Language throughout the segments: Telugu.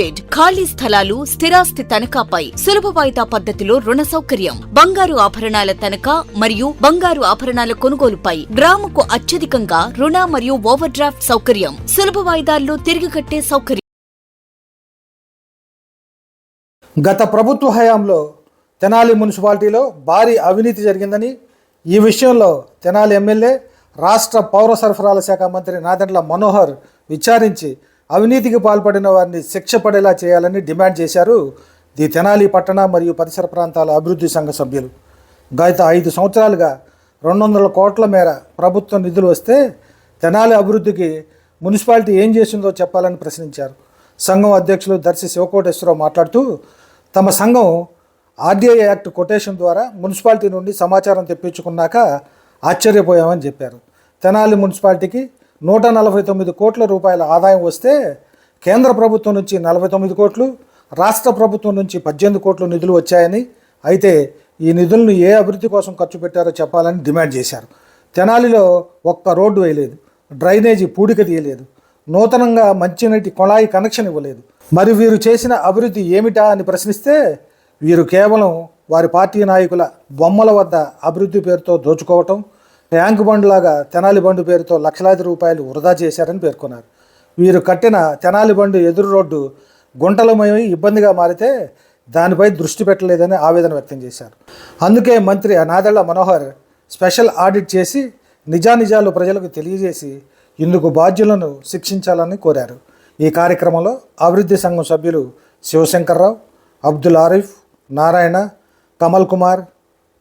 లిమిటెడ్ ఖాళీ స్థలాలు స్థిరాస్తి తనఖాపై సులభ వాయిదా పద్ధతిలో రుణ సౌకర్యం. బంగారు ఆభరణాల తనఖా మరియు బంగారు ఆభరణాల కొనుగోలుపై గ్రాముకు అత్యధికంగా రుణ మరియు ఓవర్ డ్రాఫ్ట్ సౌకర్యం. సులభ వాయిదాల్లో తిరిగి కట్టే సౌకర్యం. గత ప్రభుత్వ హయాంలో తెనాలి మున్సిపాలిటీలో భారీ అవినీతి జరిగిందని ఈ విషయంలో తెనాలి ఎమ్మెల్యే రాష్ట్ర పౌర సరఫరాల శాఖ మంత్రి నాదెండ్ల మనోహర్ విచారించి అవినీతికి పాల్పడిన వారిని శిక్ష పడేలా చేయాలని డిమాండ్ చేశారు ది తెనాలి పట్టణ మరియు పరిసర ప్రాంతాల అభివృద్ధి సంఘ సభ్యులు. గత ఐదు సంవత్సరాలుగా రెండు వందల కోట్ల మేర ప్రభుత్వ నిధులు వస్తే తెనాలి అభివృద్ధికి మున్సిపాలిటీ ఏం చేసిందో చెప్పాలని ప్రశ్నించారు. సంఘం అధ్యక్షులు దర్శి శివకోటేశ్వరరావు మాట్లాడుతూ తమ సంఘం ఆర్డీఐ యాక్ట్ కొటేషన్ ద్వారా మున్సిపాలిటీ నుండి సమాచారం తెప్పించుకున్నాక ఆశ్చర్యపోయామని చెప్పారు. తెనాలి మున్సిపాలిటీకి నూట నలభై తొమ్మిది కోట్ల రూపాయల ఆదాయం వస్తే కేంద్ర ప్రభుత్వం నుంచి నలభై తొమ్మిది కోట్లు రాష్ట్ర ప్రభుత్వం నుంచి పద్దెనిమిది కోట్లు నిధులు వచ్చాయని అయితే ఈ నిధులను ఏ అభివృద్ధి కోసం ఖర్చు పెట్టారో చెప్పాలని డిమాండ్ చేశారు. తెనాలిలో ఒక్క రోడ్డు వేయలేదు డ్రైనేజీ పూడిక తీయలేదు నూతనంగా మంచినీటి కొళాయి కనెక్షన్ ఇవ్వలేదు. మరి వీరు చేసిన అభివృద్ధి ఏమిటా అని ప్రశ్నిస్తే వీరు కేవలం వారి పార్టీ నాయకుల బొమ్మల వద్ద అభివృద్ధి పేరుతో దోచుకోవటం ట్యాంక్ బండ్లాగా తెనాలి బండు పేరుతో లక్షలాది రూపాయలు వృధా చేశారని పేర్కొన్నారు. వీరు కట్టిన తెనాలి బండు ఎదురు రోడ్డు గుంటలమయమై ఇబ్బందిగా మారితే దానిపై దృష్టి పెట్టలేదని ఆవేదన వ్యక్తం చేశారు. అందుకే మంత్రి నాదెళ్ళ మనోహర్ స్పెషల్ ఆడిట్ చేసి నిజానిజాలు ప్రజలకు తెలియజేసి ఇందుకు బాధ్యులను శిక్షించాలని కోరారు. ఈ కార్యక్రమంలో అభివృద్ధి సంఘం సభ్యులు శివశంకర్రావు అబ్దుల్ ఆరిఫ్ నారాయణ కమల్ కుమార్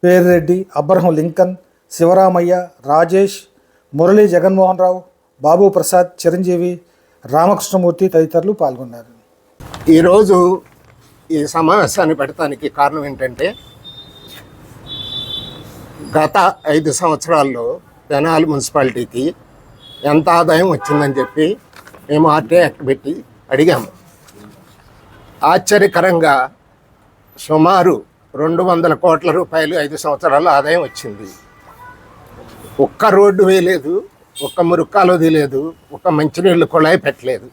పేర్రెడ్డి అబ్రహం లింకన్ శివరామయ్య రాజేష్ మురళీ జగన్మోహన్ రావు బాబు ప్రసాద్ చిరంజీవి రామకృష్ణమూర్తి తదితరులు పాల్గొన్నారు. ఈరోజు ఈ సమావేశాన్ని పెట్టడానికి కారణం ఏంటంటే గత ఐదు సంవత్సరాల్లో పెనాల్ మున్సిపాలిటీకి ఎంత ఆదాయం వచ్చిందని చెప్పి మేము ఆర్టీ యాక్ట్ పెట్టి అడిగాము. ఆశ్చర్యకరంగా సుమారు రెండు వందల కోట్ల రూపాయలు ఐదు సంవత్సరాల ఆదాయం వచ్చింది. ఒక్క రోడ్డు వేయలేదు ఒక్క మురుక్కాలు వదిలేదు ఒక్క మంచినీళ్ళు కుళాయి పెట్టలేదు.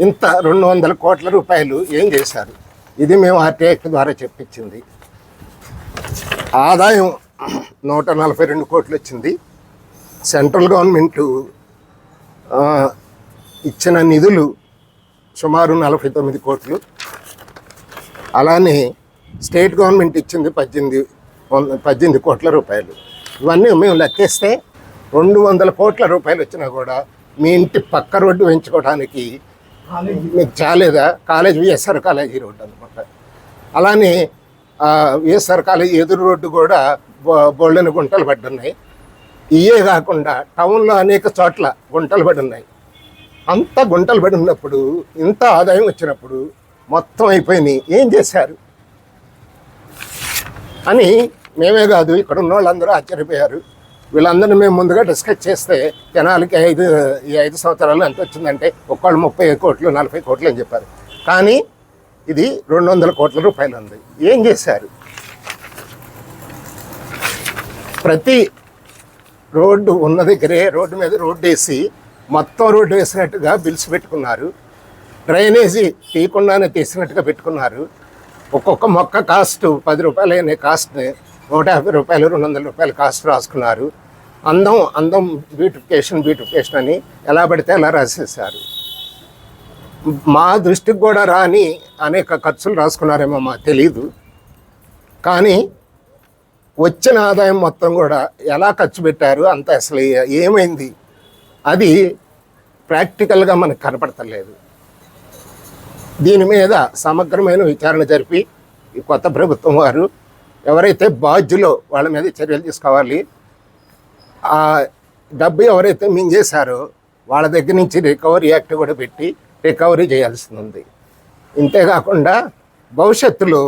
ఇంత రెండు వందల కోట్ల రూపాయలు ఏం చేశారు? ఇది మేము ఆర్టీఐకి ద్వారా చెప్పించింది. ఆదాయం నూట నలభై రెండు కోట్లు వచ్చింది. సెంట్రల్ గవర్నమెంట్ ఇచ్చిన నిధులు సుమారు నలభై తొమ్మిది కోట్లు. అలానే స్టేట్ గవర్నమెంట్ ఇచ్చింది పద్దెనిమిది వంద- పద్దెనిమిది కోట్ల రూపాయలు. ఇవన్నీ మేము లెక్కేస్తే రెండు వందల కోట్ల రూపాయలు వచ్చినా కూడా మీ ఇంటి పక్క రోడ్డు పెంచుకోవడానికి మీకు చాలేదా? కాలేజ్ విఎస్ఆర్ కాలేజీ రోడ్డు అనమాట అలానే విఎస్ఆర్ కాలేజీ ఎదురు రోడ్డు కూడా బో- గుంటలు పడ్డున్నాయి. ఇవే కాకుండా టౌన్లో అనేక చోట్ల గుంటలు పడి ఉన్నాయి అంత గుంటలు పడి ఉన్నప్పుడు ఇంత ఆదాయం వచ్చినప్పుడు మొత్తం అయిపోయినాయి. ఏం చేశారు? అని మేమే కాదు ఇక్కడ ఉన్న వాళ్ళందరూ ఆశ్చర్యపోయారు. వీళ్ళందరినీ మేము ముందుగా డిస్కస్ చేస్తే జనాలకి ఐదు ఈ ఐదు సంవత్సరాలు ఎంత వచ్చిందంటే ఒక్కళ్ళు ముప్పై కోట్లు నలభై కోట్లు అని చెప్పారు. కానీ ఇది రెండు వందల కోట్ల రూపాయలు ఉంది. ఏం చేశారు? ప్రతి రోడ్డు ఉన్న దగ్గరే రోడ్డు మీద రోడ్డు వేసి మొత్తం రోడ్డు వేసినట్టుగా బిల్స్ పెట్టుకున్నారు. డ్రైనేజీ తీయకుండానే తీసినట్టుగా పెట్టుకున్నారు. ఒక్కొక్క మొక్క కాస్ట్ పది రూపాయలు అనే కాస్ట్ని నూట యాభై రూపాయలు రెండు వందల రూపాయలు కాస్ట్ రాసుకున్నారు. అందం అందం బ్యూటిఫికేషన్ బ్యూటిఫికేషన్ అని ఎలా పడితే అలా రాసేసారు మా దృష్టికి కూడా రాని అనేక ఖర్చులు రాసుకున్నారేమో మాకు తెలీదు. కానీ వచ్చిన ఆదాయం మొత్తం కూడా ఎలా ఖర్చు పెట్టారు అంత అసలు ఏమైంది అది ప్రాక్టికల్గా మనకు కనపడతలేదు. దీని మీద సమగ్రమైన విచారణ జరిపి ఈ కొత్త ప్రభుత్వం వారు ఎవరైతే బాధ్యులో వాళ్ళ మీద చర్యలు తీసుకోవాలి ఆ డబ్బు ఎవరైతే మింగేశారో వాళ్ళ దగ్గర నుంచి రికవరీ యాక్ట్ కూడా పెట్టి రికవరీ చేయాల్సి ఉంది. ఇంతేకాకుండా భవిష్యత్తులో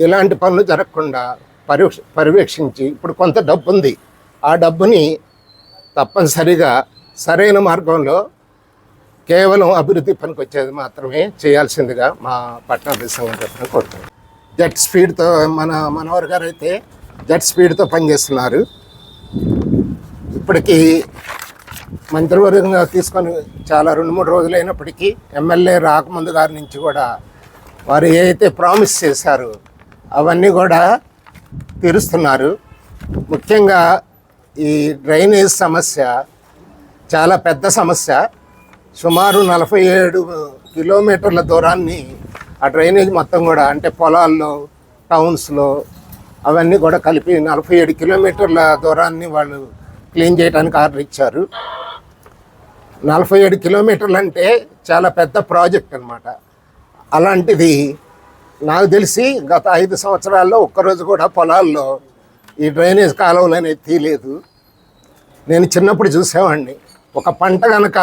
ఇలాంటి పనులు జరగకుండా పర్యవేక్ష పర్యవేక్షించి ఇప్పుడు కొంత డబ్బు ఉంది ఆ డబ్బుని తప్పనిసరిగా సరైన మార్గంలో కేవలం అభివృద్ధి పనికి వచ్చేది మాత్రమే చేయాల్సిందిగా మా పట్టణ సంఘం తరఫున కోరుతున్నాం. జెట్ స్పీడ్తో మన మనవర్ గారు అయితే జెట్ స్పీడ్తో పనిచేస్తున్నారు. ఇప్పటికీ మంత్రివర్గంగా తీసుకొని చాలా రెండు మూడు రోజులు అయినప్పటికీ ఎమ్మెల్యే రాకముందు గారి నుంచి కూడా వారు ఏదైతే ప్రామిస్ చేశారో అవన్నీ కూడా తీరుస్తున్నారు. ముఖ్యంగా ఈ డ్రైనేజ్ సమస్య చాలా పెద్ద సమస్య. సుమారు నలభై ఏడు కిలోమీటర్ల దూరాన్ని ఆ డ్రైనేజ్ మొత్తం కూడా అంటే పొలాల్లో టౌన్స్లో అవన్నీ కూడా కలిపి నలభై ఏడు కిలోమీటర్ల దూరాన్ని వాళ్ళు క్లీన్ చేయడానికి ఆర్డర్ ఇచ్చారు. నలభై ఏడు కిలోమీటర్లు అంటే చాలా పెద్ద ప్రాజెక్ట్ అనమాట అలాంటిది నాకు తెలిసి గత ఐదు సంవత్సరాల్లో ఒక్కరోజు కూడా పొలాల్లో ఈ డ్రైనేజ్ కాలువలు అనేది తీయలేదు. నేను చిన్నప్పుడు చూసేవాడిని. ఒక పంట కనుక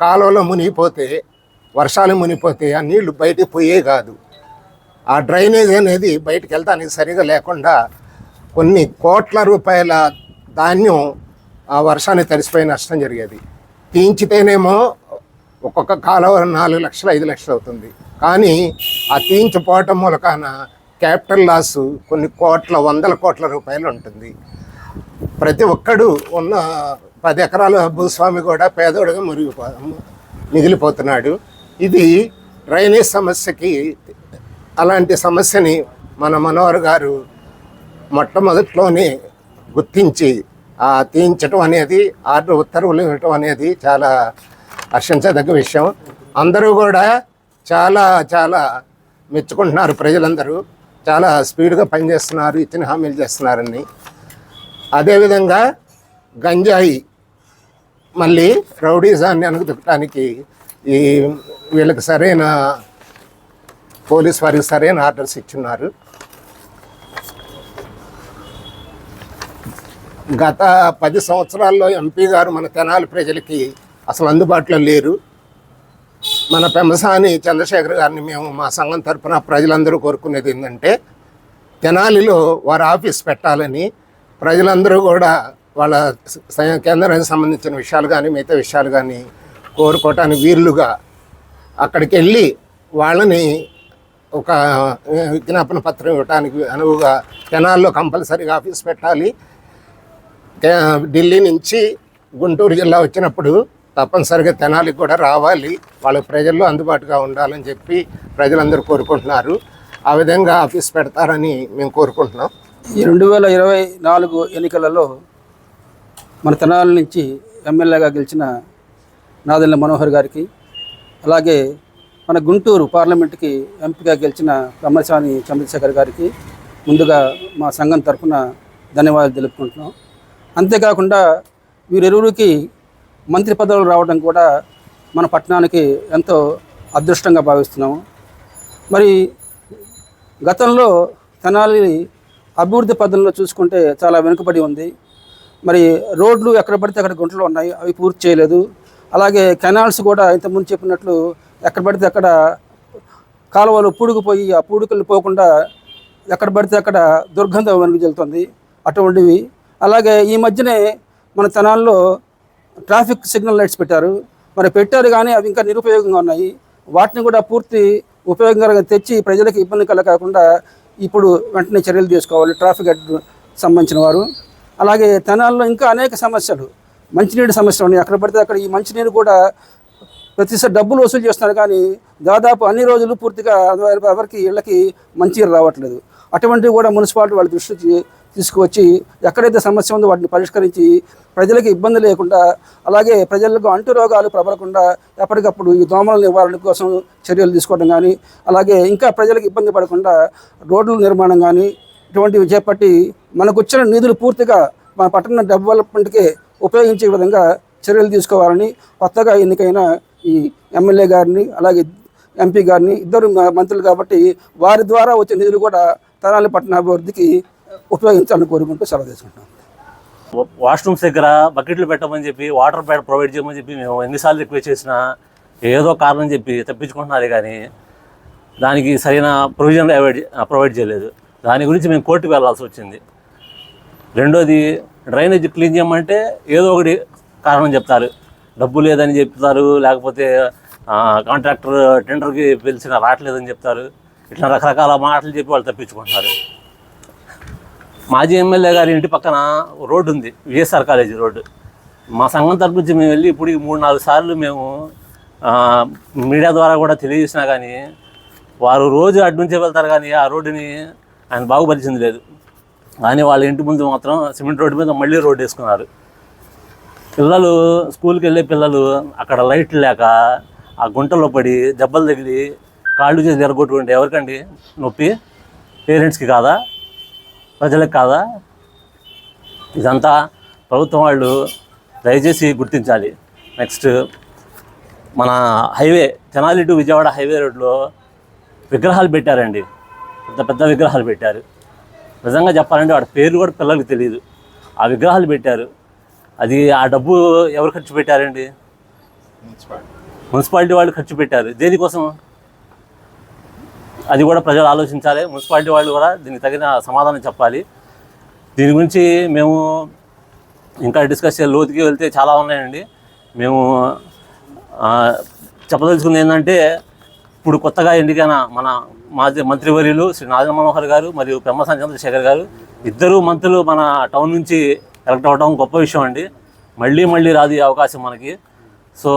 కాలువలో మునిగిపోతే వర్షాలు మునిగిపోతే ఆ నీళ్ళు బయటికి పోయే కాదు. ఆ డ్రైనేజ్ అనేది బయటికి వెళ్తానికి సరిగా లేకుండా కొన్ని కోట్ల రూపాయల ధాన్యం ఆ వర్షాన్ని తడిసిపోయి నష్టం జరిగేది. తీయించితేనేమో ఒక్కొక్క కాలువ నాలుగు లక్షలు ఐదు లక్షలు అవుతుంది. కానీ ఆ తీయించిపోవటం మూలకాన క్యాపిటల్ లాస్ కొన్ని కోట్ల వందల కోట్ల రూపాయలు ఉంటుంది. ప్రతి ఒక్కడు ఉన్న పది ఎకరాల భూస్వామి కూడా పేదోడుగా మురిగిపో మిగిలిపోతున్నాడు ఇది డ్రైనేజ్ సమస్యకి అలాంటి సమస్యని మన మనోహర్ గారు మొట్టమొదట్లోనే గుర్తించి ఆ తీయించటం అనేది ఆర్డర్ ఉత్తర్వులు ఇవ్వటం అనేది చాలా హర్షించదగ్గ విషయం. అందరూ కూడా చాలా చాలా మెచ్చుకుంటున్నారు ప్రజలందరూ. చాలా స్పీడ్గా పనిచేస్తున్నారు ఇచ్చిన హామీలు చేస్తున్నారని. అదేవిధంగా గంజాయి మళ్ళీ రౌడీజాన్ని అనుగుదడానికి ఈ వీళ్ళకి సరైన పోలీస్ వారికి సరైన ఆర్డర్స్ ఇచ్చున్నారు. గత పది సంవత్సరాల్లో ఎంపీ గారు మన తెనాలి ప్రజలకి అసలు అందుబాటులో లేరు. మన పెమసాని చంద్రశేఖర్ గారిని మేము మా సంఘం తరపున ప్రజలందరూ కోరుకునేది ఏంటంటే తెనాలిలో వారి ఆఫీస్ పెట్టాలని ప్రజలందరూ కూడా వాళ్ళ స- కేంద్రానికి సంబంధించిన విషయాలు కానీ మిగతా విషయాలు కానీ కోరుకోవటానికి వీరులుగా అక్కడికి వెళ్ళి వాళ్ళని ఒక విజ్ఞాపన పత్రం ఇవ్వడానికి అనువుగా తెనాల్లో కంపల్సరీగా ఆఫీస్ పెట్టాలి. ఢిల్లీ నుంచి గుంటూరు జిల్లా వచ్చినప్పుడు తప్పనిసరిగా తెనాలికి కూడా రావాలి. వాళ్ళ ప్రజల్లో అందుబాటుగా ఉండాలని చెప్పి ప్రజలందరూ కోరుకుంటున్నారు. ఆ విధంగా ఆఫీస్ పెడతారని మేము కోరుకుంటున్నాం. ఈ రెండు వేల ఇరవై నాలుగు ఎన్నికలలో మన తెనాలి నుంచి ఎమ్మెల్యేగా గెలిచిన నాదెల్ల మనోహర్ గారికి అలాగే మన గుంటూరు పార్లమెంట్కి ఎంపీగా గెలిచిన బ్రహ్మస్వామి చంద్రశేఖర్ గారికి ముందుగా మా సంఘం తరఫున ధన్యవాదాలు తెలుపుకుంటున్నాం. అంతేకాకుండా వీరిరువురికి మంత్రి పదవులు రావడం కూడా మన పట్టణానికి ఎంతో అదృష్టంగా భావిస్తున్నాము. మరి గతంలో తెనాలి అభివృద్ధి పద్ధతిలో చూసుకుంటే చాలా వెనుకబడి ఉంది. మరి రోడ్లు ఎక్కడ పడితే అక్కడ గుంటలు ఉన్నాయి అవి పూర్తి చేయలేదు. అలాగే కెనాల్స్ కూడా ఇంతకుముందు చెప్పినట్లు ఎక్కడ పడితే అక్కడ కాలువలు పూడుకుపోయి ఆ పూడుకలు పోకుండా ఎక్కడ పడితే అక్కడ దుర్గంధం వెనుకజల్లుతుంది అటువంటివి. అలాగే ఈ మధ్యనే మన తెనాల్లో ట్రాఫిక్ సిగ్నల్ లైట్స్ పెట్టారు. మరి పెట్టారు కానీ అవి ఇంకా నిరుపయోగంగా ఉన్నాయి. వాటిని కూడా పూర్తి ఉపయోగకరంగా తెచ్చి ప్రజలకు ఇబ్బంది కలగకుండా ఇప్పుడు వెంటనే చర్యలు తీసుకోవాలి ట్రాఫిక్ సంబంధించిన వారు. అలాగే తెనాల్లో ఇంకా అనేక సమస్యలు. మంచినీటి సమస్య ఉన్నాయి. అక్కడ పడితే అక్కడ ఈ మంచినీరు కూడా ప్రతిసారి డబ్బులు వసూలు చేస్తున్నారు. కానీ దాదాపు అన్ని రోజులు పూర్తిగా ఎవరికి ఇళ్ళకి మంచినీరు రావట్లేదు. అటువంటివి కూడా మున్సిపాలిటీ వాళ్ళ దృష్టికి తీసుకువచ్చి ఎక్కడైతే సమస్య ఉందో వాటిని పరిష్కరించి ప్రజలకు ఇబ్బంది లేకుండా అలాగే ప్రజలకు అంటు రోగాలు ప్రబలకుండా ఎప్పటికప్పుడు ఈ దోమల నివారణ కోసం చర్యలు తీసుకోవడం కానీ అలాగే ఇంకా ప్రజలకు ఇబ్బంది పడకుండా రోడ్ల నిర్మాణం కానీ ఇటువంటివి చేపట్టి మనకు వచ్చిన నిధులు పూర్తిగా మన పట్టణ డెవలప్మెంట్కే ఉపయోగించే విధంగా చర్యలు తీసుకోవాలని కొత్తగా ఎన్నికైన ఈ ఎమ్మెల్యే గారిని అలాగే ఎంపీ గారిని ఇద్దరు మంత్రులు కాబట్టి వారి ద్వారా వచ్చే నిధులు కూడా తరాలి పట్టణ అభివృద్ధికి ఉపయోగించాలని కోరుకుంటూ సెలవు తీసుకుంటాం వాష్రూమ్స్ దగ్గర బకెట్లు పెట్టమని చెప్పి వాటర్ ప్యాడ్ ప్రొవైడ్ చేయమని చెప్పి మేము ఎన్నిసార్లు రిక్వెస్ట్ చేసినా ఏదో కారణం చెప్పి తప్పించుకుంటున్నారు కానీ దానికి సరైన ప్రొవిజన్ ప్రొవైడ్ చేయలేదు. దాని గురించి మేము కోర్టుకు వెళ్ళాల్సి వచ్చింది. రెండోది డ్రైనేజ్ క్లీన్ చేయమంటే ఏదో ఒకటి కారణం చెప్తారు. డబ్బు లేదని చెప్తారు లేకపోతే కాంట్రాక్టర్ టెండర్కి పిలిచిన రావట్లేదని చెప్తారు. ఇట్లా రకరకాల మాటలు చెప్పి వాళ్ళు తప్పించుకుంటున్నారు. మాజీ ఎమ్మెల్యే గారి ఇంటి పక్కన రోడ్డు ఉంది విఎస్ఆర్ కాలేజీ రోడ్డు. మా సంఘం తరపు నుంచి మేము వెళ్ళి ఇప్పుడు మూడు నాలుగు సార్లు మేము మీడియా ద్వారా కూడా తెలియజేసినా కానీ వారు రోజు అడ్డు నుంచే వెళ్తారు కానీ ఆ రోడ్డుని ఆయన బాగుపరిచింది లేదు. కానీ వాళ్ళ ఇంటి ముందు మాత్రం సిమెంట్ రోడ్డు మీద మళ్ళీ రోడ్డు వేసుకున్నారు. పిల్లలు స్కూల్కి వెళ్ళే పిల్లలు అక్కడ లైట్లు లేక ఆ గుంటలో పడి దెబ్బలు తగిలి కాళ్ళు చేసి ఎరగొట్టుకుంటే ఎవరికండి? నొప్పి? పేరెంట్స్కి కాదా? ప్రజలకు కాదా? ఇదంతా ప్రభుత్వం వాళ్ళు దయచేసి గుర్తించాలి. నెక్స్ట్ మన highway Tenali to Vijayawada highway రోడ్లో విగ్రహాలు పెట్టారండి. పెద్ద పెద్ద విగ్రహాలు పెట్టారు. నిజంగా చెప్పాలంటే వాడి పేర్లు కూడా పిల్లలకు తెలియదు ఆ విగ్రహాలు పెట్టారు. అది ఆ డబ్బు ఎవరు ఖర్చు పెట్టారండి? మున్సిపాలిటీ వాళ్ళు ఖర్చు పెట్టారు. దేనికోసం? అది కూడా ప్రజలు ఆలోచించాలి. మున్సిపాలిటీ వాళ్ళు కూడా దీనికి తగిన సమాధానం చెప్పాలి. దీని గురించి మేము ఇంకా డిస్కస్ చేయాలి. లోతుకి వెళ్తే చాలా ఉన్నాయండి. మేము చెప్పదలుచుకుంది ఏంటంటే ఇప్పుడు కొత్తగా ఎన్నికైన మన మాజీ మంత్రివర్యులు శ్రీ నాగ మనోహర్ గారు మరియు పెమ్మసాని చంద్రశేఖర్ గారు. ఇద్దరు మంత్రులు మన టౌన్ నుంచి ఎలక్ట్ అవ్వడం గొప్ప విషయం అండి. మళ్ళీ మళ్ళీ రాదు అవకాశం మనకి. సో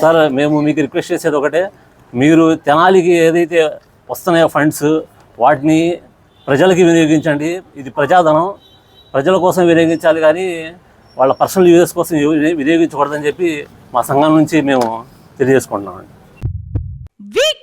సార్ మేము మీకు రిక్వెస్ట్ చేసేది ఒకటే. మీరు తెనాలికి ఏదైతే వస్తున్నాయో ఫండ్స్ వాటిని ప్రజలకి వినియోగించండి. ఇది ప్రజాధనం. ప్రజల కోసం వినియోగించాలి కానీ వాళ్ళ పర్సనల్ యూజెస్ కోసం వినియోగించకూడదని చెప్పి మా సంఘం నుంచి మేము తెలియజేసుకుంటున్నామండి.